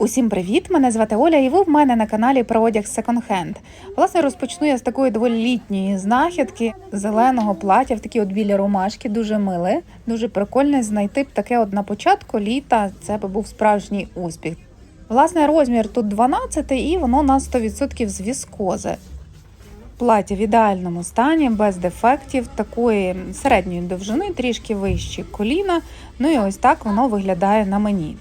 Усім привіт! Мене звати Оля, і ви в мене на каналі про одяг секонд-хенд. Власне, розпочну я з такої доволі літньої знахідки зеленого плаття в такі от білі ромашки, дуже миле, дуже прикольне знайти б таке от на початку літа. Це би був справжній успіх. Власне, розмір тут 12 і воно на 100% з віскози. Плаття в ідеальному стані, без дефектів, такої середньої довжини, трішки вищі коліна. Ну і ось так воно виглядає на мені.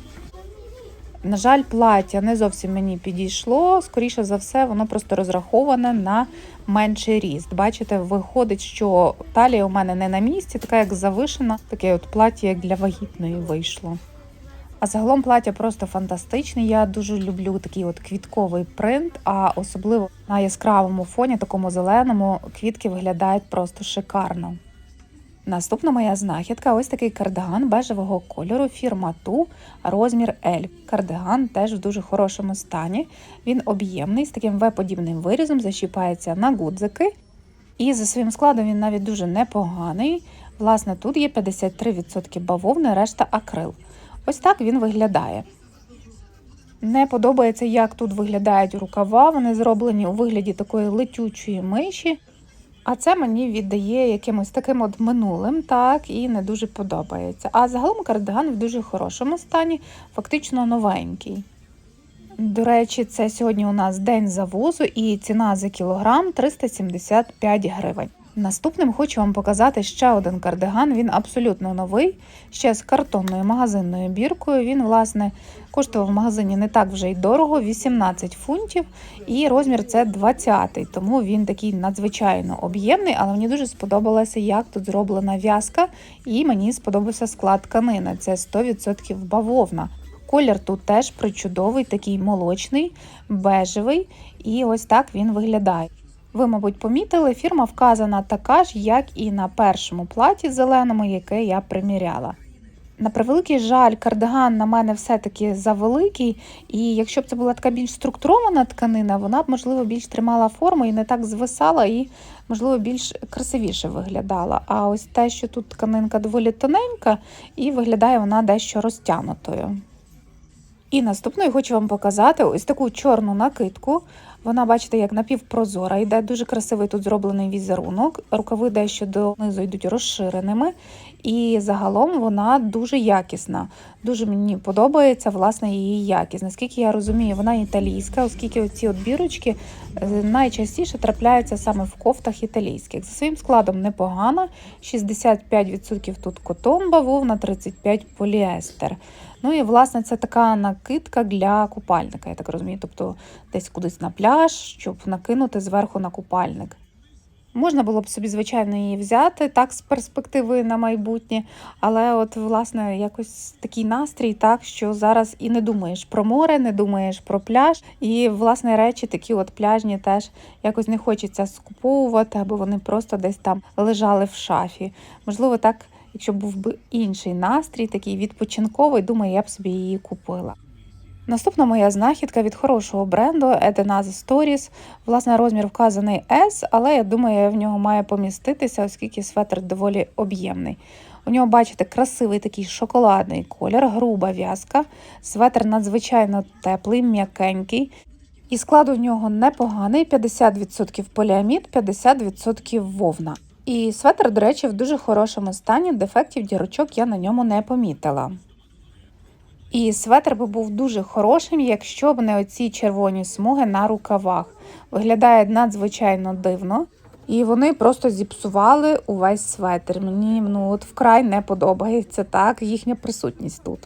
На жаль, плаття не зовсім мені підійшло. Скоріше за все, воно просто розраховане на менший ріст. Бачите, виходить, що талія у мене не на місці, така як завишена, таке от плаття, як для вагітної вийшло. А загалом плаття просто фантастичне. Я дуже люблю такий от квітковий принт, а особливо на яскравому фоні, такому зеленому, квітки виглядають просто шикарно. Наступна моя знахідка ось такий кардиган бежевого кольору, фірма Ту, розмір L. Кардиган теж в дуже хорошому стані. Він об'ємний, з таким В-подібним вирізом, защіпається на гудзики. І за своїм складом він навіть дуже непоганий. Власне, тут є 53% бавовни, решта акрил. Ось так він виглядає. Не подобається, як тут виглядають рукава. Вони зроблені у вигляді такої летючої миші. А це мені віддає якимось таким от минулим, так, і не дуже подобається. А загалом кардиган в дуже хорошому стані, фактично новенький. До речі, це сьогодні у нас день завозу і ціна за кілограм 375 гривень. Наступним хочу вам показати ще один кардиган. Він абсолютно новий, ще з картонною магазинною біркою. Він, власне, коштував в магазині не так вже й дорого, 18 фунтів, і розмір це 20 тому він такий надзвичайно об'ємний, але мені дуже сподобалося, як тут зроблена в'язка, і мені сподобався склад тканини. Це 100% бавовна. Колір тут теж причудовий, такий молочний, бежевий, і ось так він виглядає. Ви, мабуть, помітили, фірма вказана така ж, як і на першому платі зеленому, яке я приміряла. На превеликий жаль, кардиган на мене все-таки завеликий, і якщо б це була така більш структурована тканина, вона б, можливо, більш тримала форму і не так звисала, і, можливо, більш красивіше виглядала. А ось те, що тут тканинка доволі тоненька, і виглядає вона дещо розтягнутою. І наступною хочу вам показати ось таку чорну накидку. Вона, бачите, як напівпрозора, йде дуже красивий тут зроблений візерунок. Рукави дещо донизу йдуть розширеними, і загалом вона дуже якісна. Дуже мені подобається власне її якість. Наскільки я розумію, вона італійська, оскільки оці от бірочки е, найчастіше трапляються саме в кофтах італійських. За своїм складом непогано. 65% тут котон, бавовна, 35% поліестер. Ну і власне це така накидка для купальника, я так розумію. Тобто десь кудись на пляж, щоб накинути зверху на купальник. Можна було б собі, звичайно, її взяти так з перспективою на майбутнє, але от, власне, якось такий настрій, так що зараз і не думаєш про море, не думаєш про пляж. І, власне, речі такі от пляжні теж якось не хочеться скуповувати, аби вони просто десь там лежали в шафі. Можливо, так, якщо був би інший настрій, такий відпочинковий, думаю, я б собі її купила. Наступна моя знахідка від хорошого бренду Edenaza Stories. Власне, розмір вказаний S, але я думаю, в нього має поміститися, оскільки светр доволі об'ємний. У нього, бачите, красивий такий шоколадний колір, груба в'язка. Светр надзвичайно теплий, м'якенький. І склад у нього непоганий: 50% поліамід, 50% вовна. І светр, до речі, в дуже хорошому стані, дефектів дірочок я на ньому не помітила. І светр би був дуже хорошим, якщо б не оці червоні смуги на рукавах. Виглядає надзвичайно дивно. І вони просто зіпсували увесь светр. Мені ну, от вкрай не подобається так їхня присутність тут.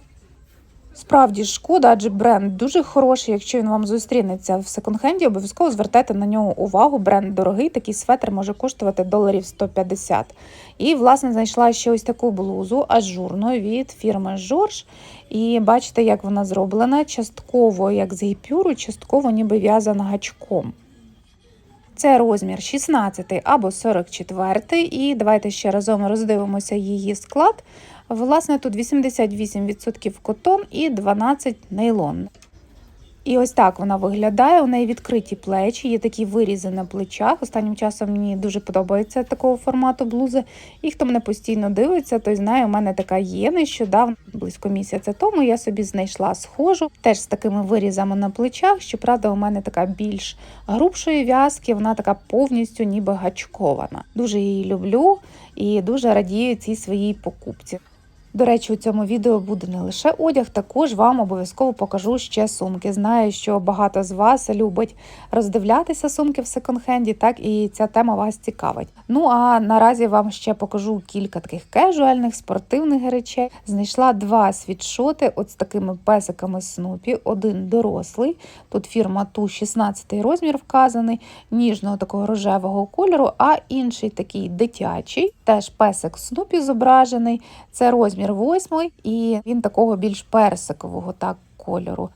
Справді шкода, адже бренд дуже хороший. Якщо він вам зустрінеться в секонд-хенді, обов'язково звертайте на нього увагу. Бренд дорогий, такий светр може коштувати доларів 150. І, власне, знайшла ще ось таку блузу ажурну від фірми Жорж. І бачите, як вона зроблена, частково як з гіпюру, частково ніби в'язана гачком. Це розмір 16 або 44. І давайте ще разом роздивимося її склад. Власне, тут 88% котон і 12 нейлон. І ось так вона виглядає. У неї відкриті плечі, є такі вирізи на плечах. Останнім часом мені дуже подобається такого формату блузи. І хто мене постійно дивиться, той знає, у мене така є нещодавно, близько місяця тому. Я собі знайшла схожу, теж з такими вирізами на плечах. Щоправда, у мене така більш грубшої в'язки, вона така повністю ніби гачкована. Дуже її люблю і дуже радію цій своїй покупці. До речі, у цьому відео буде не лише одяг, також вам обов'язково покажу ще сумки. Знаю, що багато з вас любить роздивлятися сумки в секонд-хенді, так і ця тема вас цікавить. Ну а наразі вам ще покажу кілька таких кежуальних спортивних речей. Знайшла два світшоти, от з такими песиками Снупі, один дорослий. Тут фірма Ту 16 розмір вказаний, ніжного такого рожевого кольору, а інший такий дитячий, теж песик Снупі зображений. Це розмір восьмий, і він такого більш персикового так кольору.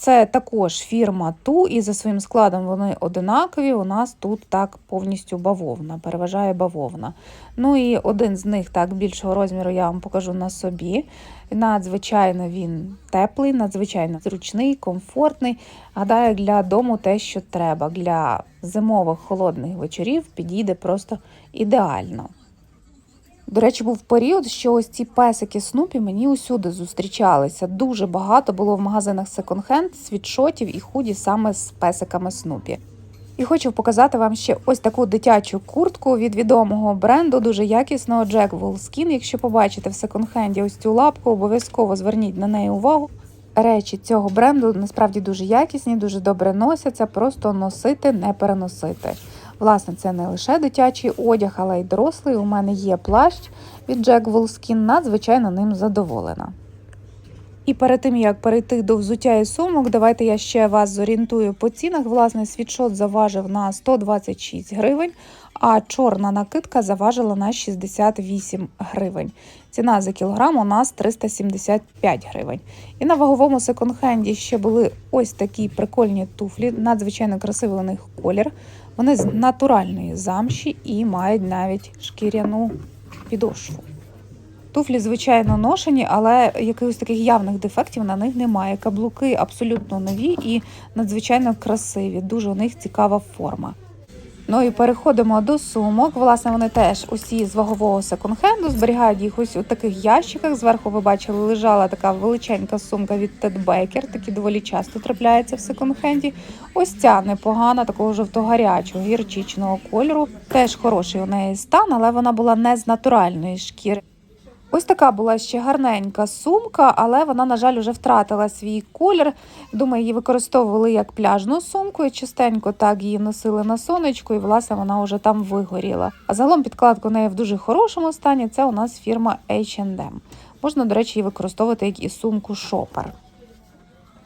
Це також фірма Ту, і за своїм складом вони одинакові. У нас тут так повністю бавовна, переважає бавовна. Ну і один з них так більшого розміру я вам покажу на собі. Надзвичайно він теплий, надзвичайно зручний, комфортний. Гадаю, для дому те, що треба. Для зимових холодних вечорів підійде просто ідеально. До речі, був період, що ось ці песики Снупі мені усюди зустрічалися. Дуже багато було в магазинах секонд-хенд, світшотів і худі саме з песиками Снупі. І хочу показати вам ще ось таку дитячу куртку від відомого бренду, дуже якісного Jack Wolfskin. Якщо побачите в секонд-хенді ось цю лапку, обов'язково зверніть на неї увагу. Речі цього бренду насправді дуже якісні, дуже добре носяться, просто носити, не переносити. Власне, це не лише дитячий одяг, але й дорослий. У мене є плащ від Jack Wolfskin, надзвичайно ним задоволена. І перед тим як перейти до взуття і сумок, давайте я ще вас зорієнтую по цінах. Власне, світшот заважив на 126 гривень, а чорна накидка заважила на 68 гривень. Ціна за кілограм у нас 375 гривень. І на ваговому секонд-хенді ще були ось такі прикольні туфлі, надзвичайно красивий у них колір. Вони з натуральної замші і мають навіть шкіряну підошву. Туфлі, звичайно, ношені, але якихось таких явних дефектів на них немає. Каблуки абсолютно нові і надзвичайно красиві. Дуже у них цікава форма. Ну і переходимо до сумок. Власне, вони теж усі з вагового секонд-хенду, зберігають їх ось у таких ящиках. Зверху ви бачили, лежала така величенька сумка від Ted Baker, такі доволі часто трапляються в секонд-хенді. Ось ця непогана, такого жовто-гарячого, гірчичного кольору. Теж хороший у неї стан, але вона була не з натуральної шкіри. Ось така була ще гарненька сумка, але вона, на жаль, вже втратила свій колір. Думаю, її використовували як пляжну сумку, і частенько так її носили на сонечку, і власне вона вже там вигоріла. А загалом підкладка у неї в дуже хорошому стані. Це у нас фірма H&M. Можна, до речі, її використовувати як і сумку шопер.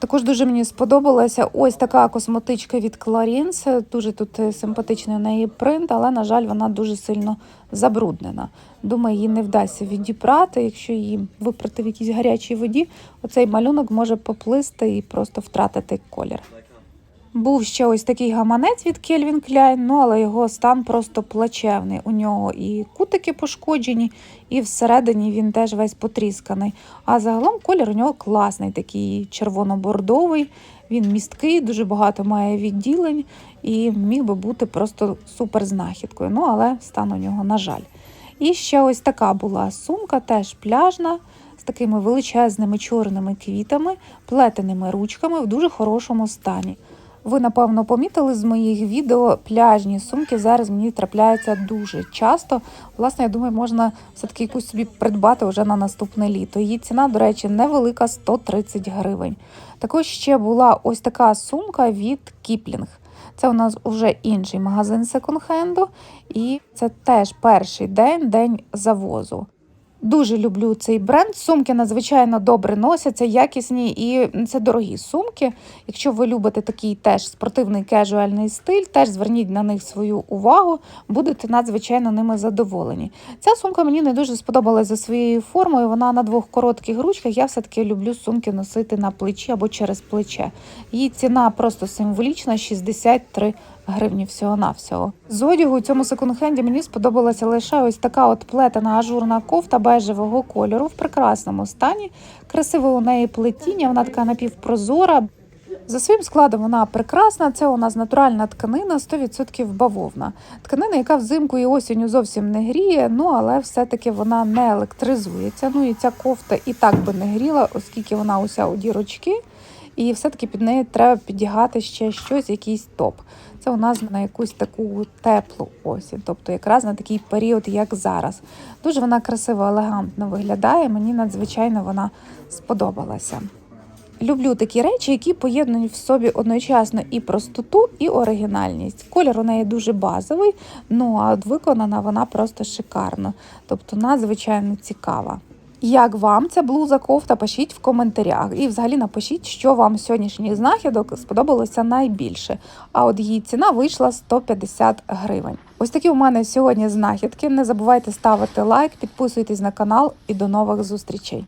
Також дуже мені сподобалася ось така косметичка від Кларінс. Дуже тут е, симпатичний у неї принт, але, на жаль, вона дуже сильно забруднена. Думаю, її не вдасться відіпрати. Якщо її випрати в якійсь гарячій воді, оцей малюнок може поплисти і просто втратити колір. Був ще ось такий гаманець від Calvin Klein, ну але його стан просто плачевний. У нього і кутики пошкоджені, і всередині він теж весь потрісканий. А загалом колір у нього класний, такий червоно-бордовий. Він місткий, дуже багато має відділень і міг би бути просто супер знахідкою. Ну, але стан у нього, на жаль. І ще ось така була сумка, теж пляжна, з такими величезними чорними квітами, плетеними ручками в дуже хорошому стані. Ви, напевно, помітили з моїх відео пляжні сумки зараз мені трапляються дуже часто. Власне, я думаю, можна все-таки якусь собі придбати вже на наступне літо. Її ціна, до речі, невелика 130 гривень. Також ще була ось така сумка від Кіплінг. Це у нас вже інший магазин секонд-хенду, і це теж перший день, день завозу. Дуже люблю цей бренд. Сумки надзвичайно добре носяться, якісні і це дорогі сумки. Якщо ви любите такий теж спортивний кежуальний стиль, теж зверніть на них свою увагу, будете надзвичайно ними задоволені. Ця сумка мені не дуже сподобалась за своєю формою. Вона на двох коротких ручках. Я все-таки люблю сумки носити на плечі або через плече. Її ціна просто символічна 63 гривні всього-навсього. З одягу у цьому секонд-хенді мені сподобалася лише ось така от плетена ажурна кофта бежевого кольору в прекрасному стані. Красиве у неї плетіння, вона така напівпрозора. За своїм складом вона прекрасна. Це у нас натуральна тканина, 100% бавовна. Тканина, яка взимку і осінню зовсім не гріє, ну але все-таки вона не електризується. Ну і ця кофта і так би не гріла, оскільки вона уся у дірочки. І все-таки під неї треба підігати ще щось, якийсь топ. Це у нас на якусь таку теплу осінь, тобто якраз на такий період, як зараз. Дуже вона красиво, елегантно виглядає. Мені надзвичайно вона сподобалася. Люблю такі речі, які поєднують в собі одночасно і простоту, і оригінальність. Колір у неї дуже базовий, ну а от виконана вона просто шикарно, тобто надзвичайно цікава. Як вам ця блуза кофта? Пишіть в коментарях. І взагалі напишіть, що вам з сьогоднішніх знахідок сподобалося найбільше. А от її ціна вийшла 150 гривень. Ось такі у мене сьогодні знахідки. Не забувайте ставити лайк, підписуйтесь на канал і до нових зустрічей.